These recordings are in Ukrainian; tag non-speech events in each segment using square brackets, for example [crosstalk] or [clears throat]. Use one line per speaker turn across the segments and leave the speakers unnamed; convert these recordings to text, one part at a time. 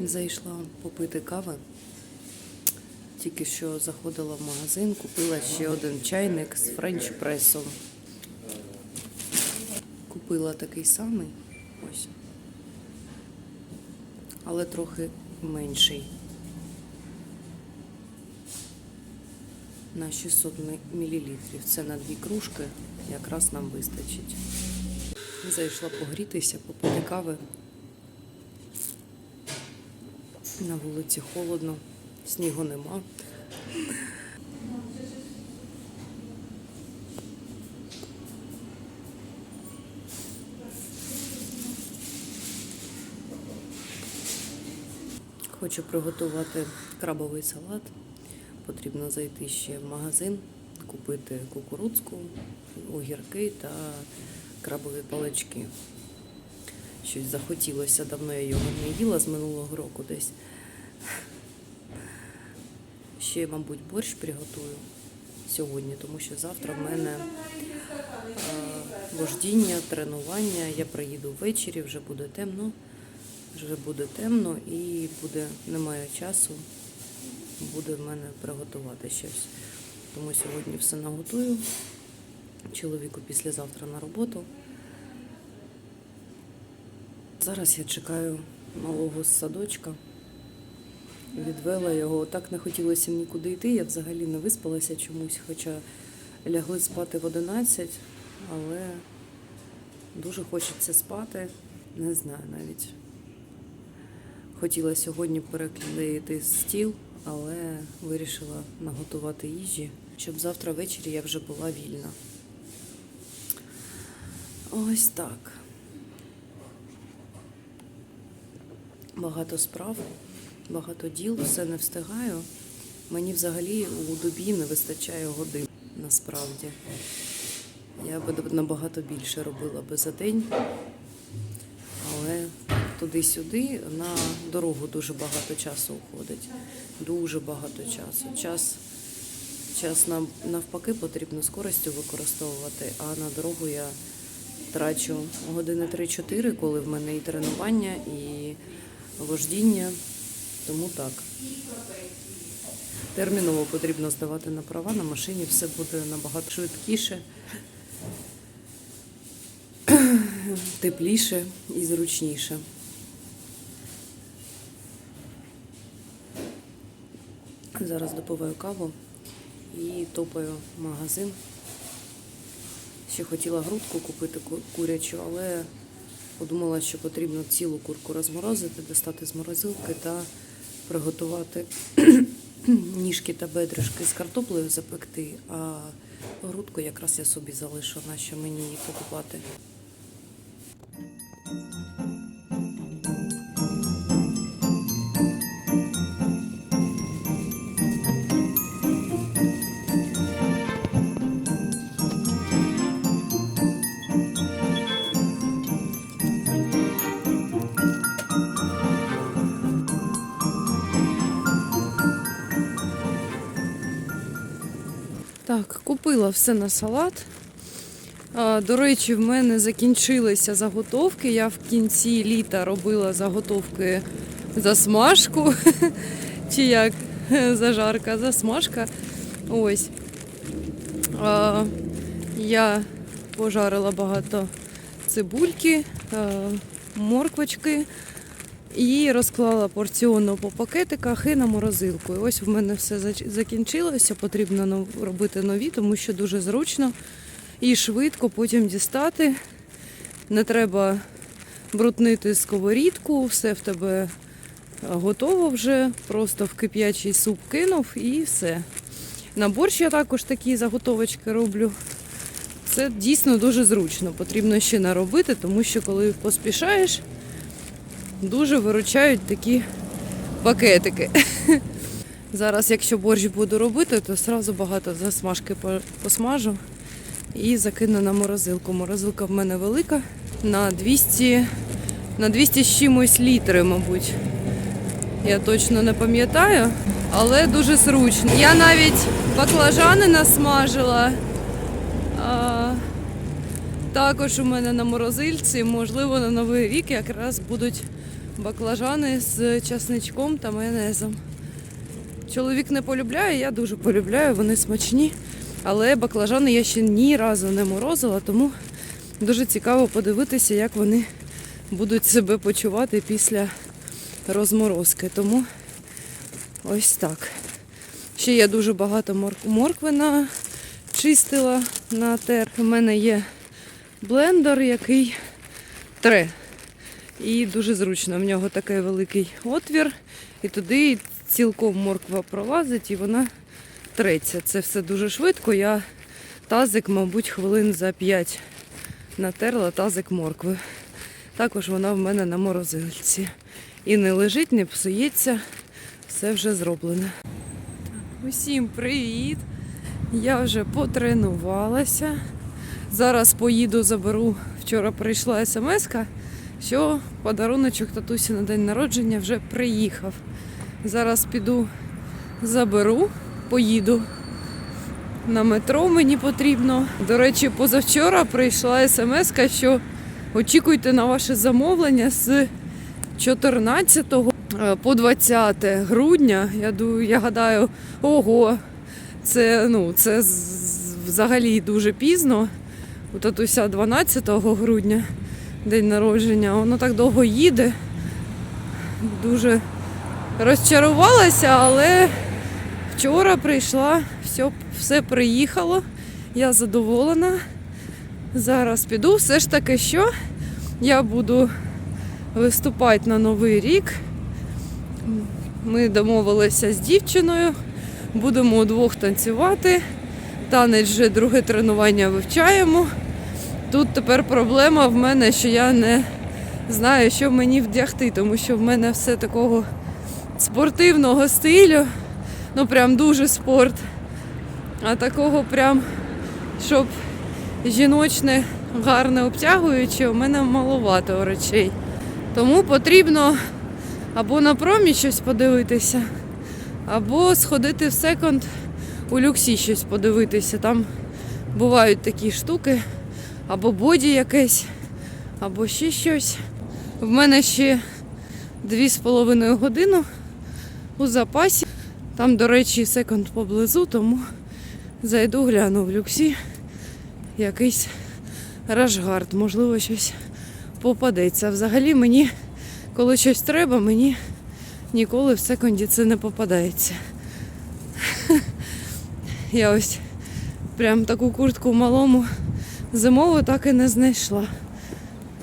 Зайшла попити кави. Тільки що заходила в магазин, купила ще один чайник з френч-пресом. Купила такий самий. Ось. Але трохи менший. На 600 мл. Це на дві кружки. Якраз нам вистачить. Зайшла погрітися, попити кави. На вулиці холодно, снігу нема. Хочу приготувати крабовий салат. Потрібно зайти ще в магазин, купити кукурудзку, огірки та крабові палички. Щось захотілося, давно я його не їла з минулого року десь. Ще, мабуть, борщ приготую сьогодні, тому що завтра в мене е, вождіння, тренування. Я приїду ввечері, вже буде темно. Вже буде темно і буде, немає часу, буде в мене приготувати щось. Тому сьогодні все наготую. Чоловіку післязавтра на роботу. Зараз я чекаю малого з садочка. Відвела його. Так не хотілося нікуди йти. Я взагалі не виспалася чомусь, хоча лягли спати в 11, але дуже хочеться спати. Не знаю навіть. Хотіла сьогодні переклеїти стіл, але вирішила наготувати їжі, щоб завтра ввечері я вже була вільна. Ось так. Багато справ, багато діл, все не встигаю. Мені взагалі у добі не вистачає годин насправді. Я би набагато більше робила би за день, але туди-сюди на дорогу дуже багато часу уходить. Дуже багато часу. Час, час нам навпаки потрібно з користю використовувати, а на дорогу я трачу години 3-4, коли в мене і тренування, і вождіння. Тому так. Терміново потрібно здавати на права на машині, все буде набагато швидкіше, тепліше і зручніше. Зараз допиваю каву і топаю магазин. Ще хотіла грудку купити курячу, але подумала, що потрібно цілу курку розморозити, достати з морозилки та приготувати [clears throat] ніжки та бедришки з картоплею запекти, а грудку якраз я собі залишу, на що мені її покупати. Так, купила все на салат. До речі, в мене закінчилися заготовки. Я в кінці літа робила заготовки засмажку. [laughs] Чи як [laughs] зажарка, засмажка. Ось. Я пожарила багато цибульки, морквочки і розклала порціонно по пакетиках і на морозилку. І ось в мене все закінчилося. Потрібно робити нові, тому що дуже зручно і швидко потім дістати. Не треба бруднити сковорідку, все в тебе готово вже. Просто в кип'ячий суп кинув і все. На борщ я також такі заготовочки роблю. Це дійсно дуже зручно. Потрібно ще наробити, тому що коли поспішаєш, дуже виручають такі пакетики. [laughs] Зараз, якщо борщ буду робити, то одразу багато засмажки посмажу і закину на морозилку. Морозилка в мене велика на 200, на 200 з чимось літри, мабуть. Я точно не пам'ятаю, але дуже зручно. Я навіть баклажани насмажила. А, також у мене на морозильці, можливо, на Новий рік якраз будуть баклажани з часничком та майонезом. Чоловік не полюбляє, я дуже полюбляю, вони смачні. Але баклажани я ще ні разу не морозила, тому дуже цікаво подивитися, як вони будуть себе почувати після розморозки. Тому ось так. Ще я дуже багато моркви начистила на тер. У мене є блендер, який тре. І дуже зручно. В нього такий великий отвір, і туди цілком морква пролазить і вона треться. Це все дуже швидко. Я тазик, мабуть, хвилин за 5 натерла тазик моркви. Також вона в мене на морозильці. І не лежить, не псується, все вже зроблене. Усім привіт! Я вже потренувалася. Зараз поїду, заберу. Вчора прийшла смс, що подаруночок татусі на день народження вже приїхав. Зараз піду, заберу, поїду на метро. Мені потрібно. До речі, позавчора прийшла смс, що очікуйте на ваше замовлення з 14 е, по 20 грудня. Я я гадаю, ого, це ну це взагалі дуже пізно. У татуся 12 грудня день народження. Воно так довго їде. Дуже розчарувалася, але вчора прийшла, все, все приїхало. Я задоволена. Зараз піду. Все ж таки, що я буду виступати на Новий рік. Ми домовилися з дівчиною, будемо удвох танцювати. Танець вже друге тренування вивчаємо. Тут тепер проблема в мене, що я не знаю, що мені вдягти, тому що в мене все такого спортивного стилю. Ну прям дуже спорт. А такого прям, щоб жіночне, гарне обтягуюче, у мене маловато речей. Тому потрібно або на промі щось подивитися, або сходити в секонд у люксі щось подивитися. Там бувають такі штуки, або боді якесь, або ще щось. В мене ще дві з половиною години у запасі. Там, до речі, секонд поблизу, тому зайду, гляну в люксі якийсь рашгард, можливо, щось попадеться. Взагалі мені, коли щось треба, мені ніколи в секунді це не попадається. [laughs] Я ось прям таку куртку малому зимову так і не знайшла.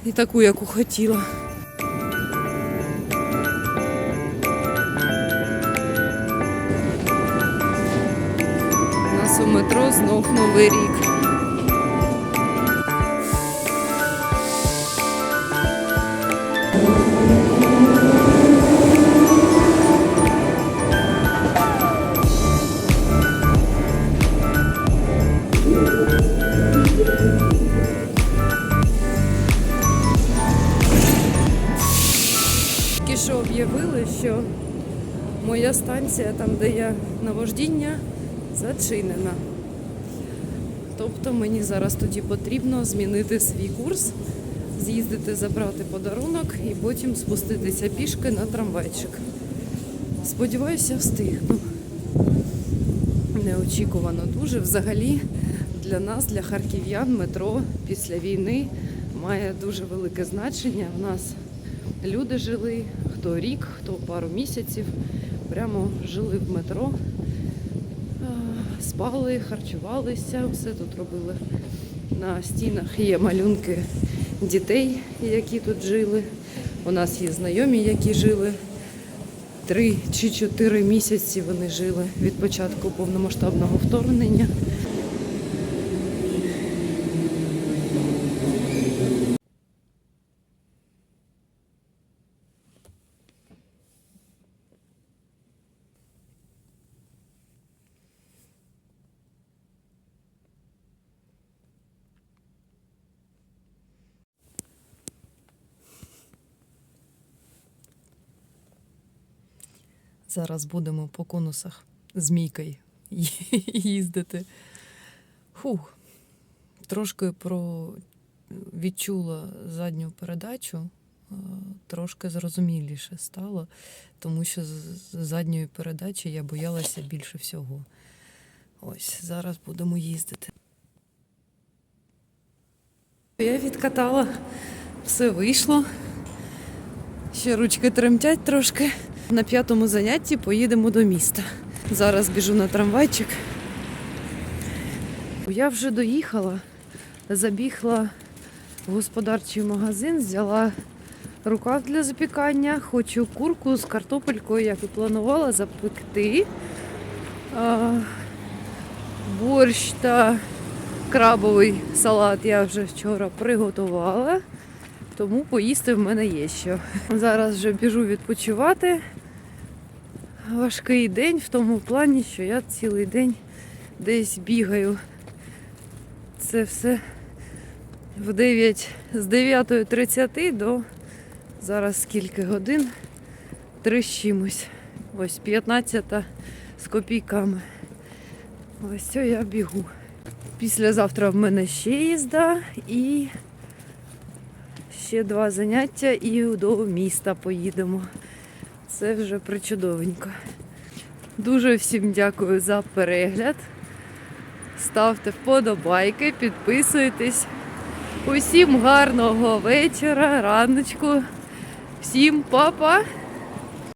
І таку, яку хотіла. У нас у метро знов новий рік. Станція, там, де я на вождіння, зачинена. Тобто мені зараз тоді потрібно змінити свій курс, з'їздити, забрати подарунок і потім спуститися пішки на трамвайчик. Сподіваюся, встигну. Неочікувано дуже. Взагалі для нас, для харків'ян, метро після війни має дуже велике значення. В нас люди жили, хто рік, хто пару місяців, прямо жили в метро, спали, харчувалися, все тут робили. На стінах є малюнки дітей, які тут жили. У нас є знайомі, які жили. Три чи чотири місяці вони жили від початку повномасштабного вторгнення. Зараз будемо по конусах змійкою [laughs] їздити. Фух. Трошки про відчула задню передачу е, трошки зрозуміліше стало, тому що з з задньої передачі я боялася більше всього. Ось зараз будемо їздити. Я відкатала, все вийшло. Ще ручки тремтять трошки. На п'ятому занятті поїдемо до міста. Зараз біжу на трамвайчик. Я вже доїхала, забігла в господарчий магазин, взяла рукав для запікання. Хочу курку з картопелькою, як і планувала, запекти. А, борщ та крабовий салат я вже вчора приготувала, тому поїсти в мене є що. Зараз вже біжу відпочивати. Важкий день в тому плані, що я цілий день десь бігаю. Це все в 9, з 9.30 до зараз скільки годин? Чимось. Ось 15 з копійками. Ось це я бігу. Післязавтра в мене ще їзда і ще два заняття і до міста поїдемо. Це вже причудовенько. Дуже всім дякую за перегляд. Ставте вподобайки, підписуйтесь. Усім гарного вечора, раночку. Всім па-па!